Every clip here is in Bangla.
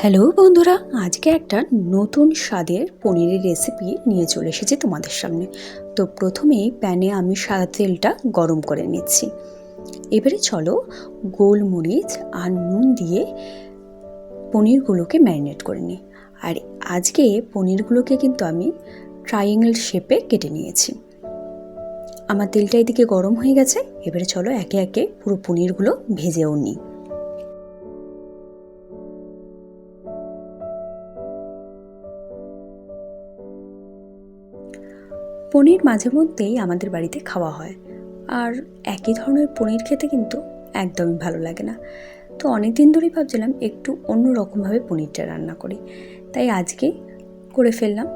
হ্যালো বন্ধুরা। আজকে একটা নতুন স্বাদের পনিরের রেসিপি নিয়ে চলে এসেছি তোমাদের সামনে। তো প্রথমেই প্যানে আমি সাদা তেলটা গরম করে নিচ্ছি। এবারে চলো গোলমরিচ আর নুন দিয়ে পনিরগুলোকে ম্যারিনেট করে নিই। আর আজকে পনিরগুলোকে কিন্তু আমি ট্রায়াঙ্গেল শেপে কেটে নিয়েছি। আমার তেলটা এদিকে গরম হয়ে গেছে। এবারে চলো একে একে পুরো পনিরগুলো ভেজেও নিই। পনির মাঝে মধ্যেই আমাদের বাড়িতে খাওয়া হয়। আর একই ধরনের পনির খেতে কিন্তু একদমই ভালো লাগে না। তো অনেক দিন ধরেই ভাবছিলাম একটু অন্য রকমভাবে পনিরটা রান্না করি। তাই আজকে করে ফেললাম।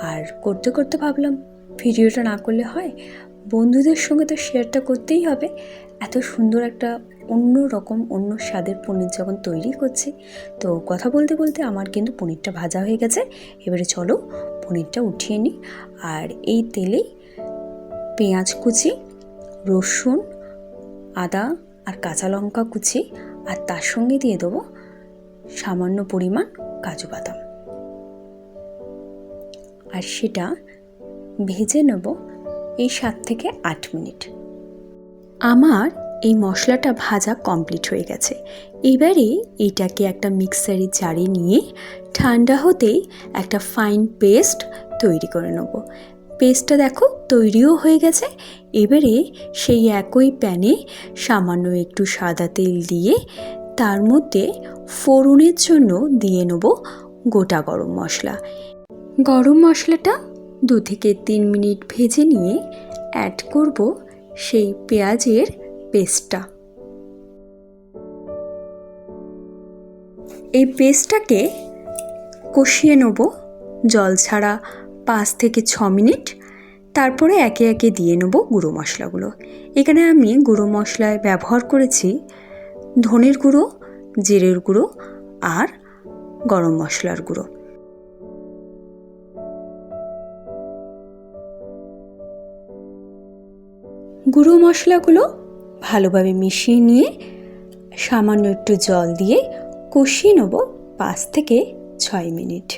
আর করতে করতে ভাবলাম, ভিডিওটা না করলে হয়। বন্ধুদের সঙ্গে তো শেয়ারটা করতেই হবে। এত সুন্দর একটা অন্য রকম, অন্য স্বাদের পনির যখন তৈরি করছি, তো কথা বলতে বলতে আমার কিন্তু পনিরটা ভাজা হয়ে গেছে। এবারে চলো পনিরটা উঠিয়ে নিই। আর এই তেলেই পেঁয়াজ কুচি, রসুন, আদা আর কাঁচা লঙ্কা কুচি আর তার সঙ্গে দিয়ে দেবো সামান্য পরিমাণ কাজু বাদাম। আর সেটা ভেজে নেব এই সাত থেকে আট মিনিট। আমার এই মশলাটা ভাজা কমপ্লিট হয়ে গেছে। এবারে এটাকে একটা মিক্সারি জারে নিয়ে ঠান্ডা হতেই একটা ফাইন পেস্ট তৈরি করে নেব। পেস্টটা দেখো তৈরিও হয়ে গেছে। এবারে সেই একই প্যানে সামান্য একটু সাদা তেল দিয়ে তার মধ্যে ফোড়নের জন্য দিয়ে নেব গোটা গরম মশলা। গরম মশলাটা দু থেকে তিন মিনিট ভেজে নিয়ে অ্যাড করব সেই পেঁয়াজের পেস্টটা। এই পেস্টটাকে কষিয়ে নেব, জল ছাড়া পাঁচ থেকে ছ মিনিট। তারপরে একে একে দিয়ে নেব গুঁড়ো মশলাগুলো। এখানে আমি গুঁড়ো মশলায় ব্যবহার করেছি ধনের গুঁড়ো, জিরের গুঁড়ো আর গরম মশলার গুঁড়ো। গুঁড়ো মশলাগুলো ভালোভাবে মিশিয়ে নিয়ে সামান্য একটু জল দিয়ে কষিয়ে নেব পাঁচ থেকে ছয় মিনিট।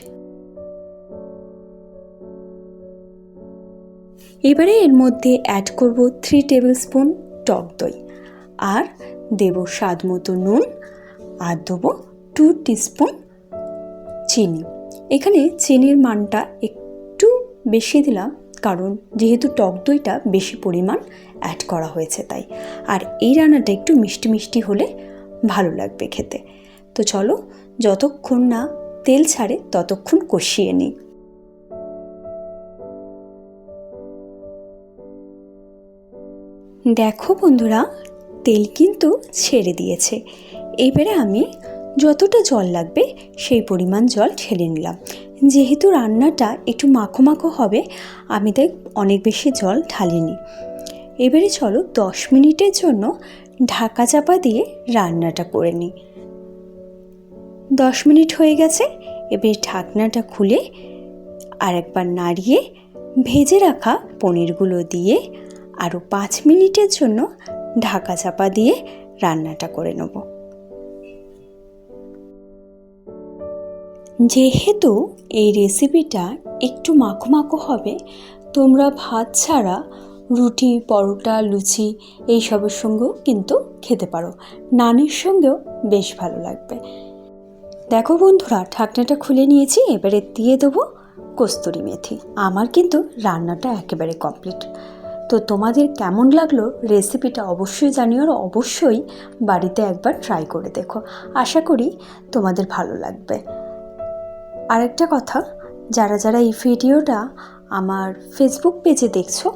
এবারে এর মধ্যে অ্যাড করব থ্রি টেবিল স্পুন টক দই আর দেব স্বাদ মতো নুন আর দেবো টু টিস্পুন চিনি। এখানে চিনির মানটা একটু বেশি দিলাম, কারণ যেহেতু টক দইটা বেশি পরিমাণ অ্যাড করা হয়েছে তাই। আর এই রান্নাটা একটু মিষ্টি মিষ্টি হলে ভালো লাগবে খেতে। তো চলো, যতক্ষণ না তেল ছাড়ে ততক্ষণ কষিয়ে নিই। দেখো বন্ধুরা, তেল কিন্তু ছেড়ে দিয়েছে। এবারে আমি যতটা জল লাগবে সেই পরিমাণ জল ঢেলে নিলাম। যেহেতু রান্নাটা একটু মাখো মাখো হবে, আমি তাই অনেক বেশি জল ঢালিনি। এবারে চলো দশ মিনিটের জন্য ঢাকা চাপা দিয়ে রান্নাটা করে নিই। দশ মিনিট হয়ে গেছে, এবার ঢাকনাটা খুলে আর একবার নাড়িয়ে ভেজে রাখা পনিরগুলো দিয়ে আরও পাঁচ মিনিটের জন্য ঢাকা চাপা দিয়ে রান্নাটা করে নেব। যেহেতু এই রেসিপিটা একটু মাখো মাখো হবে, তোমরা ভাত ছাড়া রুটি, পরোটা, লুচি এইসবের সঙ্গেও কিন্তু খেতে পারো। নানের সঙ্গেও বেশ ভালো লাগবে। দেখো বন্ধুরা, ঢাকনাটা খুলে নিয়েছি, এবারে দিয়ে দেবো কস্তুরি মেথি। আমার কিন্তু রান্নাটা একেবারে কমপ্লিট। তো তোমাদের কেমন লাগল রেসিপিটা অবশ্যই জানিও আর অবশ্যই বাড়িতে একবার ট্রাই করে দেখো। আশা করি তোমাদের ভালো লাগবে। আরেকটা কথা, যারা যারা এই ভিডিওটা আমার ফেসবুক পেজে দেখছ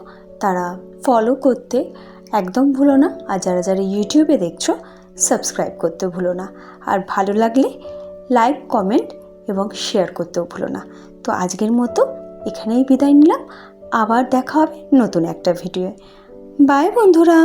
তারা ফলো করতে একদম ভুলো না। আর যারা যারা ইউটিউবে দেখছ সাবস্ক্রাইব করতে ভুলো না। আর ভালো লাগলে লাইক কমেন্ট এবং শেয়ার করতেও ভুলো না। তো আজকের মতো এখানেই বিদায় নিলাম। আবার দেখা হবে নতুন একটা ভিডিওয়ে বাই বন্ধুরা!